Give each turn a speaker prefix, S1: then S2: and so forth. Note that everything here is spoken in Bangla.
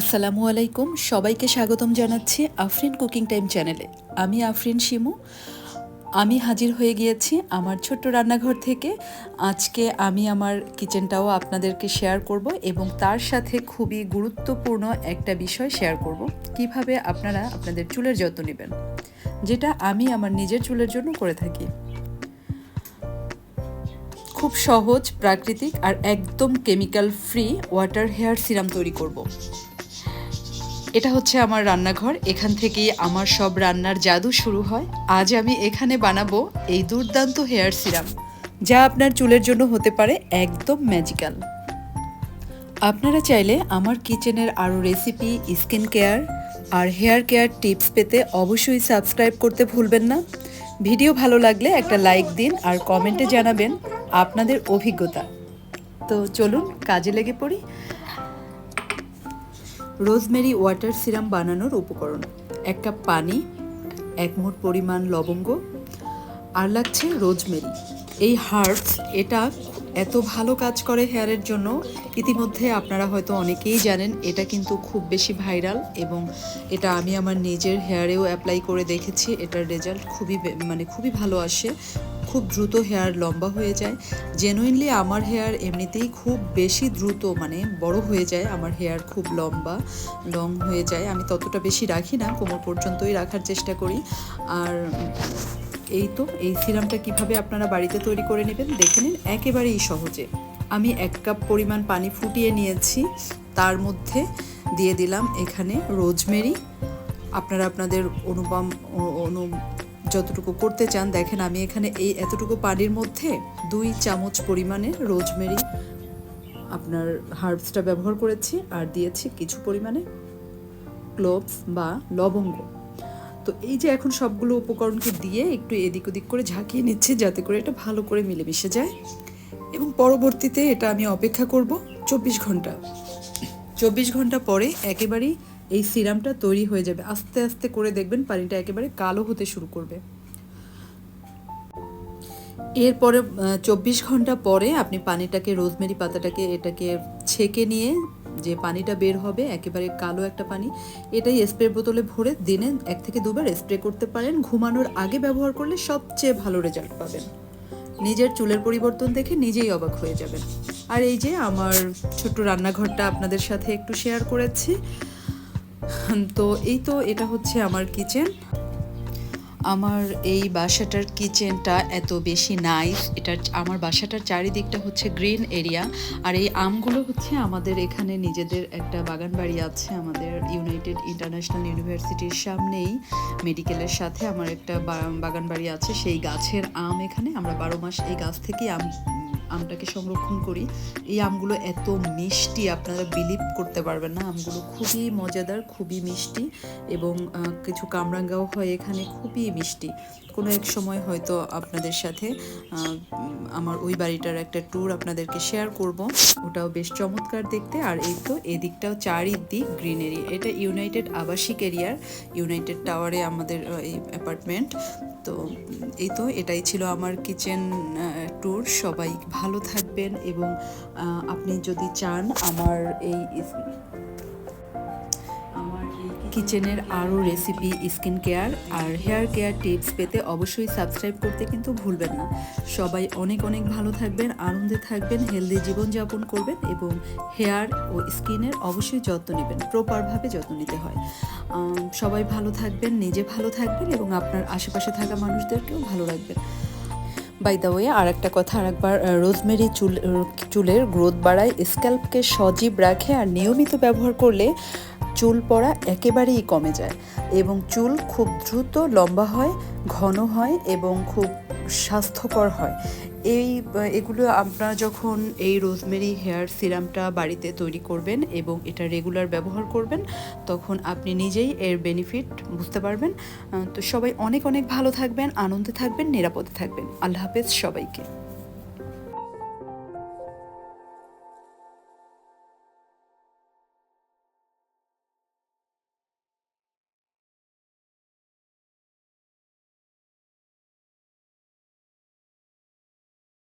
S1: আসসালামু আলাইকুম, সবাইকে স্বাগতম জানাচ্ছি আফরিন কুকিং টাইম চ্যানেলে। আমি আফরিন শিমু। আমি হাজির হয়ে গিয়েছি আমার ছোট্ট রান্নাঘর থেকে। আজকে আমি আমার কিচেনটাও আপনাদেরকে শেয়ার করব এবং তার সাথে খুবই গুরুত্বপূর্ণ একটা বিষয় শেয়ার করব। কীভাবে আপনারা আপনাদের চুলের যত্ন নেবেন, যেটা আমি আমার নিজের চুলের জন্য করে থাকি। খুব সহজ, প্রাকৃতিক আর একদম chemical free water hair serum তৈরি করব। এটা হচ্ছে আমার রান্নাঘর। এখান থেকেই আমার সব রান্নার জাদু শুরু হয়। আজ আমি এখানে বানাবো এই দুর্দান্ত হেয়ার সিরাম, যা আপনার চুলের জন্য হতে পারে একদম ম্যাজিক্যাল আপনারা চাইলে আমার কিচেনের আরও রেসিপি স্কিন কেয়ার আর হেয়ার কেয়ার টিপস পেতে অবশ্যই সাবস্ক্রাইব করতে ভুলবেন না। ভিডিও ভালো লাগলে একটা লাইক দিন আর কমেন্টে জানাবেন আপনাদের অভিজ্ঞতা। তো চলুন, কাজে লেগে পড়ি। রোজমেরি ওয়াটার সিরাম বানানোর উপকরণ। এক কাপ পানি, এক মুঠ পরিমাণ লবঙ্গ, আর লাগছে রোজমেরি। এই হার্বস, এটা এত ভালো কাজ করে হেয়ারের জন্য, ইতিমধ্যে আপনারা হয়তো অনেকেই জানেন, এটা কিন্তু খুব বেশি ভাইরাল এবং এটা আমি আমার নিজের হেয়ারেও অ্যাপ্লাই করে দেখেছি, এটার রেজাল্ট খুবই মানে খুবই ভালো আসে। খুব দ্রুত হেয়ার লম্বা হয়ে যায়। জেনুইনলি আমার হেয়ার এমনিতেই খুব বেশি দ্রুত মানে বড় হয়ে যায়। আমার হেয়ার খুব লম্বা লং হয়ে যায়। আমি ততটা বেশি রাখি না, কোমর পর্যন্তই রাখার চেষ্টা করি। আর এই তো, এই সিরামটা কীভাবে আপনারা বাড়িতে তৈরি করে নেবেন, দেখে নিন। একেবারেই সহজে। আমি এক কাপ পরিমাণ পানি ফুটিয়ে নিয়েছি। তার মধ্যে দিয়ে দিলাম এখানে রোজমেরি। আপনারা আপনাদের অনুপম, অনু যতটুকু করতে চান, দেখেন আমি এখানে এই এতটুকু পানির মধ্যে দুই চামচ পরিমাণে রোজমেরি আপনার হার্বসটা ব্যবহার করেছি আর দিয়েছি কিছু পরিমাণে ক্লোভস বা লবঙ্গ। তো এই যে এখন সবগুলো উপকরণকে দিয়ে একটু এদিক ওদিক করে ঝাঁকিয়ে নিচ্ছি যাতে করে এটা ভালো করে মিলেমিশে যায়। এবং পরবর্তীতে এটা আমি অপেক্ষা করব চব্বিশ ঘণ্টা। চব্বিশ ঘণ্টা পরে একেবারেই এই সিরামটা তৈরি হয়ে যাবে। আস্তে আস্তে করে দেখবেন পানিটা একেবারে কালো হতে শুরু করবে। এরপরে চব্বিশ ঘণ্টা পরে আপনি পানিটাকে, রোজমেরি পাতাটাকে এটাকে ছেঁকে নিয়ে যে পানিটা বের হবে, একেবারে কালো একটা পানি, এটাই স্প্রে বোতলে ভরে দিনে এক থেকে দুবার স্প্রে করতে পারেন। ঘুমানোর আগে ব্যবহার করলে সবচেয়ে ভালো রেজাল্ট পাবেন। নিজের চুলের পরিবর্তন দেখে নিজেই অবাক হয়ে যাবেন। আর এই যে আমার ছোট্ট রান্নাঘরটা আপনাদের সাথে একটু শেয়ার করেছি। তো এই তো, এটা হচ্ছে আমার কিচেন আমার এই বাসাটার কিচেনটা এত বেশি নাইস এটা আমার বাসাটার চারিদিকটা হচ্ছে গ্রিন এরিয়া আর এই আমগুলো হচ্ছে আমাদের এখানে নিজেদের একটা বাগান বাড়ি আছে আমাদের ইউনাইটেড ইন্টারন্যাশনাল ইউনিভার্সিটির সামনেই। মেডিকেলের সাথে আমার একটা বাগান বাড়ি আছে সেই গাছের আম এখানে। আমরা বারো মাস এই গাছ থেকেই আম আমটাকে সংরক্ষণ করি। এই আমগুলো এত মিষ্টি, আপনারা বিলিভ করতে পারবেন না। আমগুলো খুবই মজাদার, খুবই মিষ্টি এবং কিছু কামরাঙ্গাও হয় এখানে, খুবই মিষ্টি। কোনো এক সময় হয়তো আপনাদের সাথে আমার ওই বাড়িটার একটা ট্যুর আপনাদেরকে শেয়ার করব। ওটাও বেশ চমৎকার দেখতে। আর এই তো এদিকটাও চারিদিক গ্রিনারি এটা ইউনাইটেড আবাসিক এরিয়ার ইউনাইটেড টাওয়ারে আমাদের এই অ্যাপার্টমেন্ট তো, এই তো এটাই ছিল আমার কিচেন ট্যুর সবাই ভালো থাকবেন এবং আপনি যদি চান আমার এই কিচেনের আরও রেসিপি, স্কিন কেয়ার আর হেয়ার কেয়ার টিপস পেতে অবশ্যই সাবস্ক্রাইব করতে কিন্তু ভুলবেন না। সবাই অনেক অনেক ভালো থাকবেন, আনন্দে থাকবেন, হেলদি জীবনযাপন করবেন এবং হেয়ার ও স্কিনের অবশ্যই যত্ন নেবেন, প্রপারভাবে যত্ন নিতে হয়। সবাই ভালো থাকবেন, নিজে ভালো থাকবেন এবং আপনার আশেপাশে থাকা মানুষদেরকেও ভালো রাখবেন। বাই দ্য ওয়ে আর একটা কথা আর একবার রোজমেরি চুল চুলের গ্রোথ বাড়ায় স্ক্যাল্পকে সজীব রাখে আর নিয়মিত ব্যবহার করলে চুল পড়া একেবারেই কমে যায় এবং চুল খুব দ্রুত লম্বা হয়, ঘন হয় এবং খুব স্বাস্থ্যকর হয়। এই, এগুলো আপনারা যখন এই রোজমেরি হেয়ার সিরামটা বাড়িতে তৈরি করবেন এবং এটা রেগুলার ব্যবহার করবেন, তখন আপনি নিজেই এর বেনিফিট বুঝতে পারবেন। তো সবাই অনেক অনেক ভালো থাকবেন, আনন্দে থাকবেন, নিরাপদে থাকবেন। আল্লাহ হাফেজ সবাইকে।